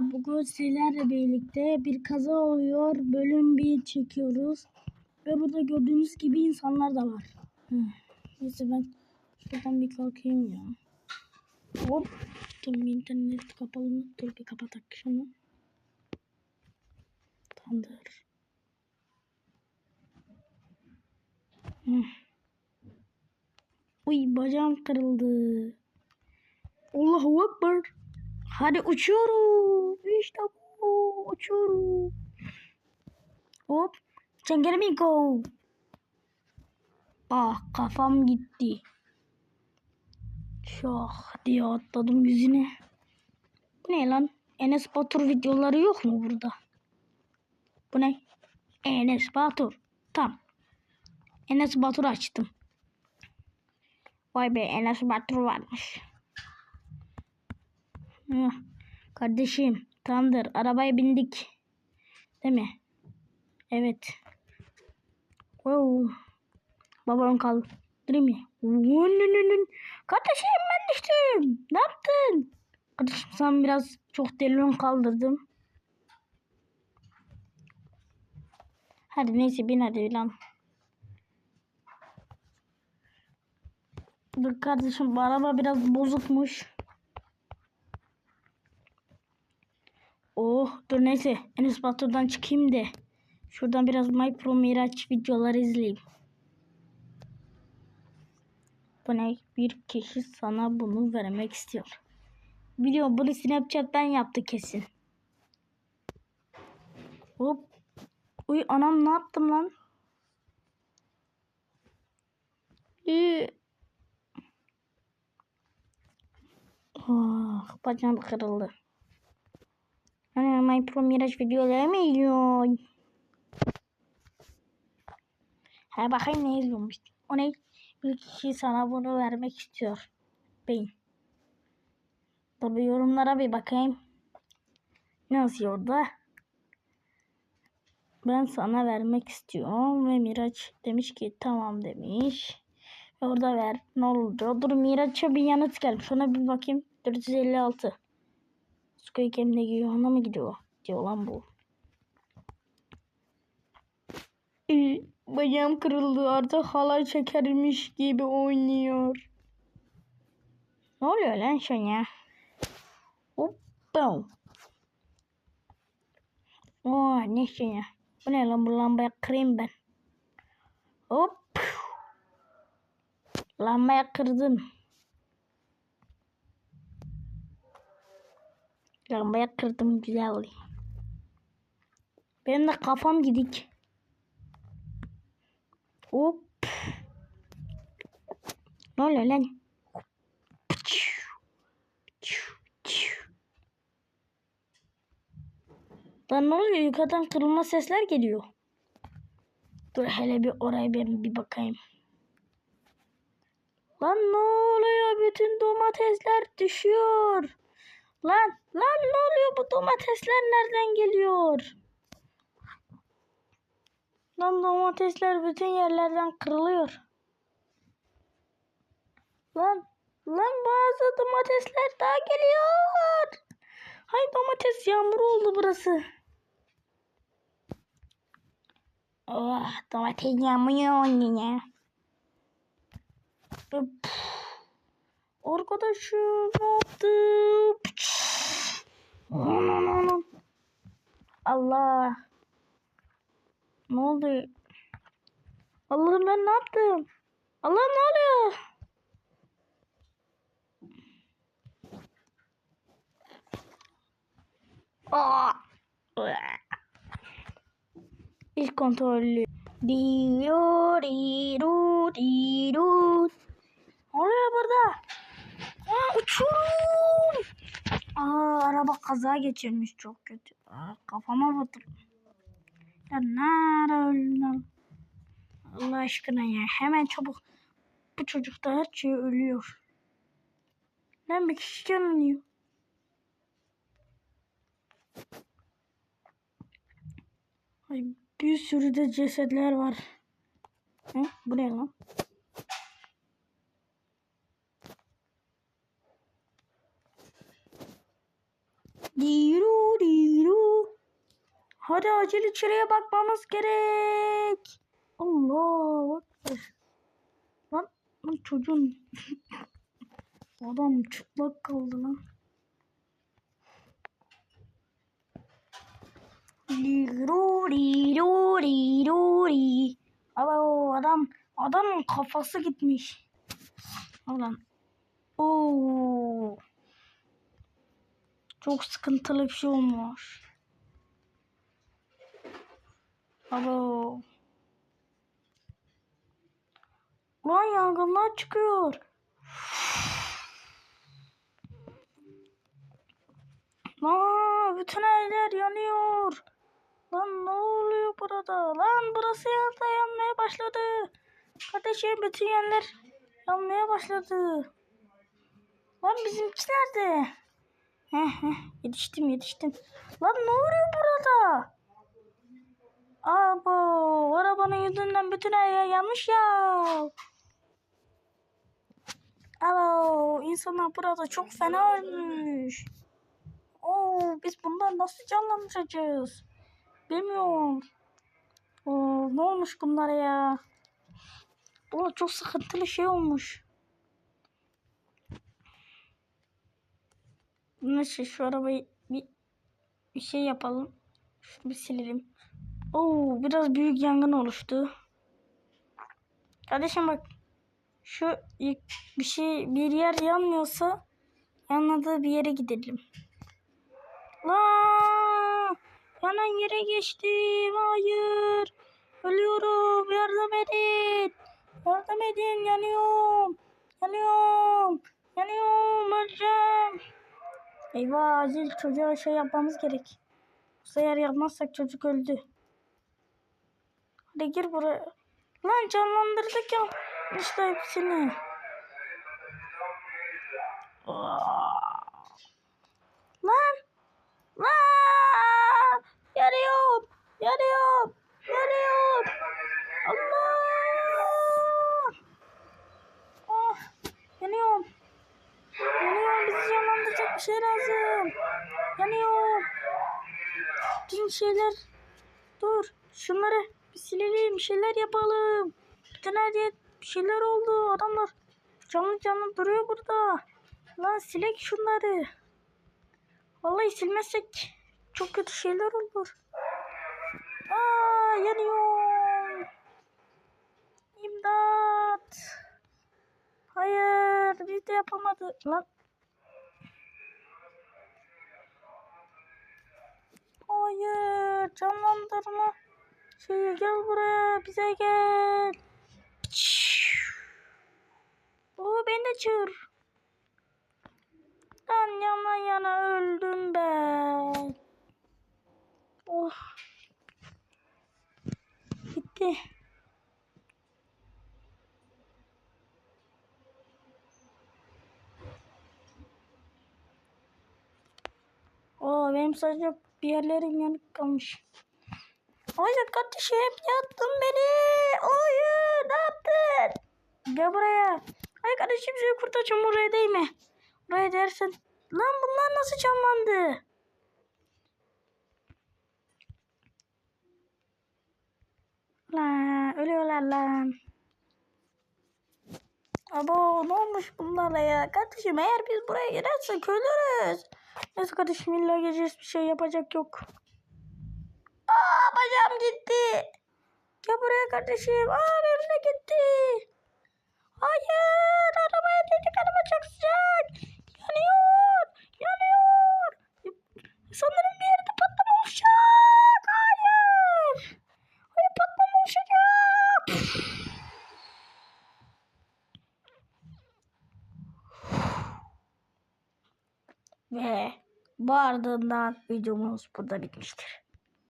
Bugün sizlerle birlikte bir kaza oluyor. Bölüm 1 çekiyoruz. Ve burada gördüğünüz gibi insanlar da var. Hı. Neyse ben şuradan bir kalkayım ya. Hop. Dur internet kapalı. Dur bir kapatak şunu. Tamamdır. Hı. Uy bacağım kırıldı. Allahu Ekber. Hadi uçuyorum. İşte bu. Uçuyorum. Hop. Çengelmiko. Ah kafam gitti. Şah diye atladım yüzüne. Bu ne lan? Enes Batur videoları yok mu burada? Bu ne? Enes Batur. Tam. Enes Batur açtım. Vay be Enes Batur varmış. Kardeşim tamamdır arabaya bindik. Değil mi? Evet. Wow. Babam kaldırayım mı? Vunununun. Kardeşim ben düştüm. Ne yaptın? Kardeşim sen biraz çok delon kaldırdım. Hadi neyse bin hadi lan. Dur kardeşim bu araba biraz bozukmuş. Oh dur neyse Enes Batur'dan çıkayım da şuradan biraz My Pro Miraç videoları izleyeyim. Bu ne? Bir kişi sana bunu vermek istiyor. Biliyorum bunu Snapchat'ten yaptı kesin. Hop. Uy anam ne yaptım lan? Ee. Oh, bacağım kırıldı. My Pro Mirage videoları mı izliyorsun? Ha bakayım ne izliyormuş. O ne? Bir kişi sana bunu vermek istiyor. Beyin. Tabi yorumlara bir bakayım. Ne yazıyor orada? Ben sana vermek istiyorum ve Miraç demiş ki tamam demiş. Orada ver. Ne oldu? Dur Miraç'a bir yanıt gelmiş. Ona bir bakayım. 456. Squid Game'de gidiyor. Ona mı gidiyor? Diyor lan bu. Ee, Bacağım kırıldı. Artık halay çekermiş gibi oynuyor. Ne oluyor lan şu ya? Hoppa. Oo ne şey ya? Bu ne lan bu lambaya kırayım ben. Hop. Lambaya kırdım. Lambaya kırdım güzel. Benim de kafam gidik. Hop. Ne oluyor lan? Lan ne oluyor? Yukarıdan kırılma sesler geliyor. Dur hele bir oraya ben bir bakayım. Lan ne oluyor? Bütün domatesler düşüyor. Lan lan ne oluyor? Bu domatesler nereden geliyor? Lan domatesler bütün yerlerden kırılıyor. Lan lan bazı domatesler daha geliyor. Hay domates yağmur oldu burası. Oh domates yağmıyor yine. Arkadaşım ne yaptı? Allah. Ne oldu? Allah'ım ben ne yaptım? Allah'ım ne oluyor? Aa! İlk kontrollü. Diyo diru diru. Ne oluyor burada? Aa, araba kaza geçirmiş çok kötü. Aa, kafama batırdım. Ya nerede? Allah aşkına ya. Hemen çabuk. Bu çocuk da her şey ölüyor. Lan bir kişi canlanıyor. Ay bir sürü de cesetler var. He? Bu ne lan? Hadi acil içeriye bakmamız gerek. Allah. Lan, lan çocuğun adam çıplak kaldı lan. Diru diru di. Alo adam adamın kafası gitmiş. Ulan. Oo. Çok sıkıntılı bir şey olmuş. Alo. Lan yangınlar çıkıyor. Lan bütün evler yanıyor. Lan ne oluyor burada? Lan burası da yanmaya başladı. Kardeşim bütün yerler yanmaya başladı. Lan bizimki nerede? Heh, heh, yetiştim yetiştim. Lan ne oluyor burada? Abo arabanın yüzünden bütün her yanmış ya. Abo insanlar burada çok fena ölmüş. Oo biz bundan nasıl canlandıracağız? Bilmiyorum. Oo, ne olmuş bunlara ya? O çok sıkıntılı şey olmuş. Neyse şu arabayı bir, bir şey yapalım. Şunu bir silelim. Oo biraz büyük yangın oluştu. Kardeşim bak. Şu bir şey bir yer yanmıyorsa yanladığı bir yere gidelim. Lan! Yanan yere geçtim. Hayır. Ölüyorum. Yardım edin. Yardım edin. Yanıyorum. Yanıyorum. Yanıyorum. Öleceğim. Eyvah acil çocuğa şey yapmamız gerek. Bu sefer yapmazsak çocuk öldü. Hadi gir buraya. Lan canlandırdık ya. İşte hepsini. Lan. Lan. Yanıyorum. Yanıyorum. Yanıyorum. Allah. Ah. Yanıyorum. Yanıyorum. Bizi canlandıracak bir şey lazım. Yanıyorum. Bütün şeyler. Dur. Şunları bir silelim. Bir şeyler yapalım. Bir tane diye bir şeyler oldu. Adamlar canlı canlı duruyor burada. Lan silek şunları. Vallahi silmezsek çok kötü şeyler olur. Aa yanıyorum. İmdat. Hayır biz de yapamadık. Lan. Hayır canlandırma. Şey gel buraya bize gel. Oo ben de çığır. Lan yana yana öldüm ben. Oh. Bitti. Oo benim sadece bir yerlerim yanık kalmış. Hayır kardeşim yattın beni. Hayır ne yaptın? Gel buraya. Hayır kardeşim seni kurtaracağım oraya değme. Buraya dersen. Lan bunlar nasıl canlandı? Lan ölüyorlar lan. Abo ne olmuş bunlarla ya? Kardeşim eğer biz buraya girersek ölürüz. Neyse kardeşim illa geleceğiz bir şey yapacak yok. Bacağım gitti. Gel buraya kardeşim. Aa de gitti. Hayır arabaya dedik araba çok sıcak. Yanıyor. Yanıyor. Sanırım bir yerde patlama olacak. Hayır. Hayır patlama olacak. Ve bu ardından videomuz burada bitmiştir.